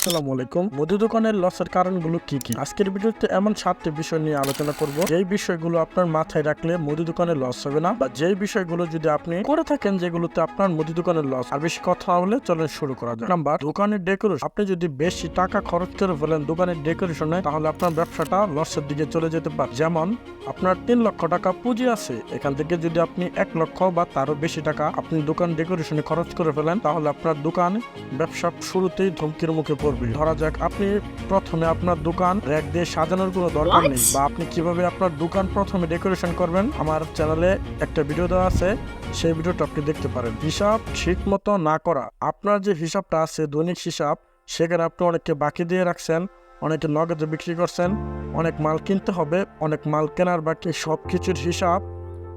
আসসালামু আলাইকুম। মুদি দোকানের লসের কারণগুলো কি কি? আজকের ভিডিওতে এমন সাতটি বিষয় নিয়ে আলোচনা করব। যেই বিষয়গুলো আপনার মাথায় রাখলে মুদি দোকানে লস হবে না, বা যেই বিষয়গুলো যদি আপনি করে থাকেন যেগুলোতে আপনার মুদি দোকানের লস, আর বেশি কথা না বলে চলেন শুরু করা যাক। নাম্বার, দোকানের ডেকোরেশন। আপনি যদি বেশি টাকা খরচ করে ফেলেন দোকানের ডেকোরেশনে, তাহলে আপনার ব্যবসাটা লসের দিকে চলে যেতে পারে। যেমন, আপনার তিন লক্ষ টাকা পুঁজি আছে। এখান থেকে যদি আপনি এক লক্ষ বা তারও বেশি টাকা আপনি দোকান ডেকোরেশনে খরচ করে ফেলেন, তাহলে আপনার দোকান ব্যবসা শুরুতেই ধমকির মুখে পড়বে। ধরা যাক আপনি প্রথমে আপনার দোকান র্যাক দিয়ে সাজানোর কোনো দরকার নেই বা আপনি কীভাবে আপনার দোকান প্রথমে ডেকোরেশন করবেন আমার চ্যানেলে একটা ভিডিও দেওয়া আছে সেই ভিডিওটা আপনি দেখতে পারেন। হিসাব ঠিক মতো না করা আপনার যে হিসাবটা আছে দৈনিক হিসাব সেখানে আপনি অনেককে বাকি দিয়ে রাখছেন অনেকে নগদে বিক্রি করছেন অনেক মাল কিনতে হবে অনেক মাল কেনার বাকি সব কিছুর হিসাব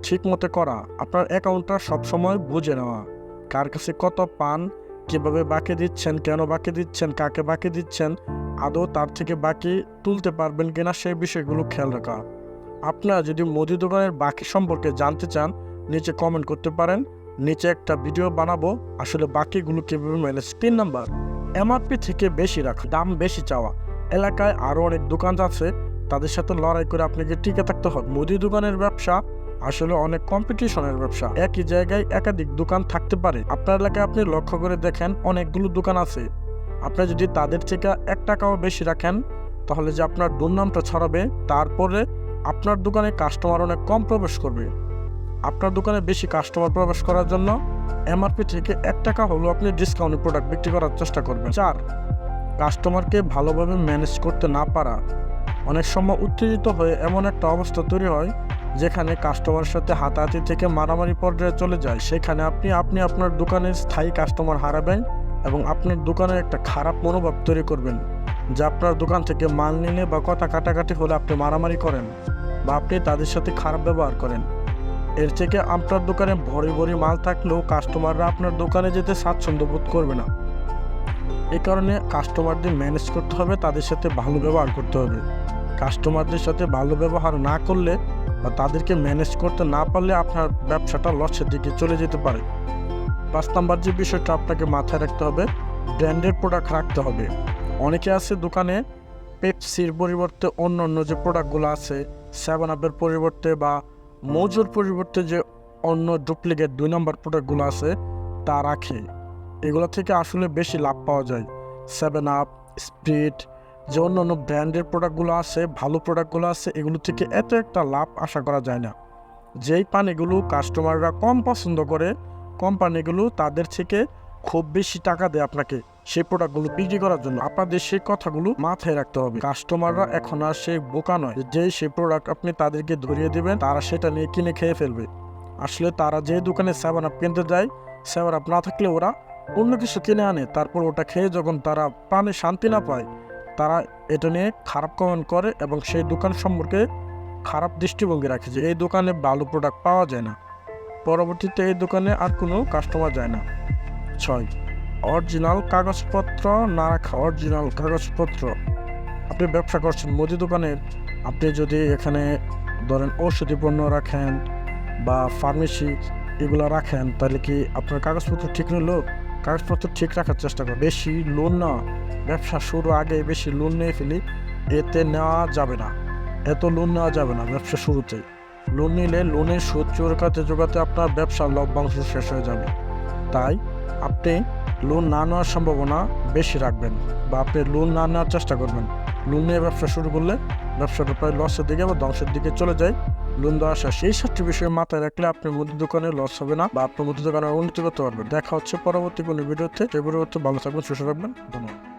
ঠিক মতো করা আপনার অ্যাকাউন্টটা সবসময় বুঝে নেওয়া। কার কাছে কত পান কীভাবে বাকি দিচ্ছেন, কেন বাকি দিচ্ছেন, কাকে বাকি দিচ্ছেন, আদৌ তার থেকে বাকি তুলতে পারবেন কিনা সেই বিষয়গুলো খেয়াল রাখা। আপনারা যদি মুদি দোকানের বাকি সম্পর্কে জানতে চান, নিচে কমেন্ট করতে পারেন। নিচে একটা ভিডিও বানাবো, আসলে বাকিগুলো কীভাবে ম্যানেজ তিন নাম্বার এমআরপি থেকে বেশি রাখা, দাম বেশি চাওয়া। এলাকায় আরও অনেক দোকান আছে, তাদের সাথে লড়াই করে আপনাকে টিকে থাকতে হবে। মুদি দোকানের ব্যবসা আসলে অনেক কম্পিটিশনের ব্যবসা। একই জায়গায় একাধিক দোকান থাকতে পারে। আপনার এলাকায় আপনি লক্ষ্য করে দেখেন, অনেকগুলো দোকান আছে। আপনি যদি তাদের থেকে এক টাকাও বেশি রাখেন, তাহলে যে আপনার দুর্নামটা ছড়াবে, তারপরে আপনার দোকানে কাস্টমার অনেক কম প্রবেশ করবে। আপনার দোকানে বেশি কাস্টমার প্রবেশ করার জন্য এমআরপি থেকে এক টাকা হলেও আপনি ডিসকাউন্টের প্রোডাক্ট বিক্রি করার চেষ্টা করবেন। চার কাস্টমারকে ভালোভাবে ম্যানেজ করতে না পারা। অনেক সময় উত্তেজিত হয়ে এমন একটা অবস্থা তৈরি হয় যেখানে কাস্টমারের সাথে হাতাহাতি থেকে মারামারি পর্যায়ে চলে যায়, সেখানে আপনি আপনি আপনার দোকানের স্থায়ী কাস্টমার হারাবেন এবং আপনার দোকানের একটা খারাপ মনোভাব তৈরি করবেন, যা আপনার দোকান থেকে মাল নিলে বা কথা কাটাকাটি হলে আপনি মারামারি করেন বা আপনি তাদের সাথে খারাপ ব্যবহার করেন। এর থেকে আপনার দোকানে ভরি ভরি মাল থাকলেও কাস্টমাররা আপনার দোকানে যেতে স্বাচ্ছন্দ্য বোধ করবে না। এই কারণে কাস্টমারদের ম্যানেজ করতে হবে, তাদের সাথে ভালো ব্যবহার করতে হবে। কাস্টমারদের সাথে ভালো ব্যবহার না করলে বা তাদেরকে ম্যানেজ করতে না পারলে আপনার ব্যবসাটা লসের দিকে চলে যেতে পারে। পাঁচ নাম্বার যে বিষয়টা আপনাকে মাথায় রাখতে হবে ব্র্যান্ডের প্রোডাক্ট রাখতে হবে। অনেকে আছে দোকানে পেপসির পরিবর্তে অন্য অন্য যে প্রোডাক্টগুলো আছে সেভেন আপের পরিবর্তে বা মজুর পরিবর্তে যে অন্য ডুপ্লিকেট দুই নম্বর প্রোডাক্টগুলো আছে, তা রাখে। এগুলো থেকে আসলে বেশি লাভ পাওয়া যায়। সেভেন আপ স্পিড যে অন্য অন্য ব্র্যান্ডের প্রোডাক্টগুলো আছে, ভালো প্রোডাক্টগুলো আছে, এগুলো থেকে এত একটা লাভ আশা করা যায় না। যেই পানিগুলো কাস্টমাররা কম পছন্দ করে, কোম্পানিগুলো তাদের থেকে খুব বেশি টাকা দেয় আপনাকে সেই প্রোডাক্টগুলো বিক্রি করার জন্য। আপনাদের সেই কথাগুলো মাথায় রাখতে হবে। কাস্টমাররা এখন আর সেই বোকা নয় যেই সেই প্রোডাক্ট আপনি তাদেরকে ধরিয়ে দেবেন, তারা সেটা নিয়ে কিনে খেয়ে ফেলবে। আসলে তারা যে দোকানে সেভেন আপ কিনতে যায় সেভেন আপ না থাকলে ওরা অন্য কিছু কিনে আনে, তারপর ওটা খেয়ে যখন তারা প্রাণে শান্তি না পায় তারা এটা নিয়ে খারাপ কমেন্ট করে এবং সেই দোকান সম্পর্কে খারাপ দৃষ্টিভঙ্গি রাখে যে এই দোকানে ভালো প্রোডাক্ট পাওয়া যায় না। পরবর্তীতে এই দোকানে আর কোনো কাস্টমার যায় না। ছয় অরিজিনাল কাগজপত্র না রাখা অরিজিনাল কাগজপত্র। আপনি ব্যবসা করছেন মুদি দোকানের আপনি যদি এখানে ধরেন ঔষধি পণ্য রাখেন বা ফার্মেসি এগুলো রাখেন, তাহলে কি আপনার কাগজপত্র ঠিক নিলো? কাগজপত্র ঠিক রাখার চেষ্টা করুন বেশি লোন না। ব্যবসা শুরু আগে বেশি লোন নিয়ে ফেলি। এতে নেওয়া যাবে না। এত লোন নেওয়া যাবে না ব্যবসা শুরুতে লোন নিলে লোনের সুদ চোরকাতে জোগাতে আপনার ব্যবসার লভ্যাংশ শেষ হয়ে যাবে। তাই আপনি লোন না নেওয়ার সম্ভাবনা বেশি রাখবেন বা আপনি লোন না নেওয়ার চেষ্টা করবেন। লোন নিয়ে ব্যবসা শুরু করলে ব্যবসাটা প্রায় লসের দিকে বা ধ্বংসের দিকে চলে যায়। লোন দেওয়া এই সাতটি বিষয় মাথায় রাখলে আপনি মুদি দোকানে লস হবে না বা আপনার মুদি দোকানে উন্নতি করতে পারবেন দেখা হচ্ছে পরবর্তী কোনো ভিডিওতে। সেই পরিবর্তে ভালো থাকবেন, সুস্থ থাকবেন। ধন্যবাদ।